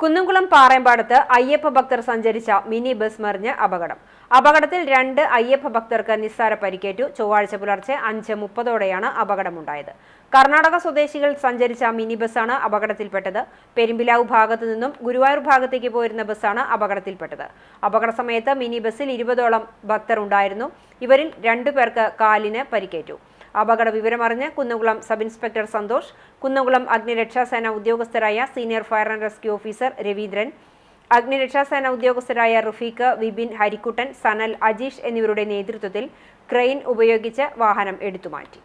കുന്നംകുളം പാറയമ്പാടത്ത് അയ്യപ്പ ഭക്തർ സഞ്ചരിച്ച mini bus മറിഞ്ഞ് അപകടം. അപകടത്തിൽ രണ്ട് അയ്യപ്പ ഭക്തർക്ക് നിസ്സാര പരിക്കേറ്റു. ചൊവ്വാഴ്ച പുലർച്ചെ അഞ്ച് മുപ്പതോടെയാണ് അപകടമുണ്ടായത്. കർണാടക സ്വദേശികൾ സഞ്ചരിച്ച മിനി ബസ്സാണ് അപകടത്തിൽപ്പെട്ടത്. പെരുമ്പിലാവ് ഭാഗത്തു നിന്നും ഗുരുവായൂർ ഭാഗത്തേക്ക് പോയിരുന്ന ബസ്സാണ് അപകടത്തിൽപ്പെട്ടത്. അപകട സമയത്ത് മിനി ബസ്സിൽ ഇരുപതോളം ഭക്തർ ഉണ്ടായിരുന്നു. ഇവരിൽ രണ്ടു പേർക്ക് കാലിന് പരിക്കേറ്റു. അപകട വിവരമറിഞ്ഞ് കുന്നംകുളം സബ് ഇൻസ്പെക്ടർ സന്തോഷ് കുന്നംകുളം അഗ്നിരക്ഷാസേന ഉദ്യോഗസ്ഥരായ senior fire and rescue officer Raveendran അഗ്നിരക്ഷാസേന ഉദ്യോഗസ്ഥരായ റുഫീഖ് വിപിൻ ഹരിക്കുട്ടൻ സനൽ അജീഷ് എന്നിവരുടെ നേതൃത്വത്തിൽ ക്രെയിൻ ഉപയോഗിച്ച് വാഹനം എടുത്തുമാറ്റി.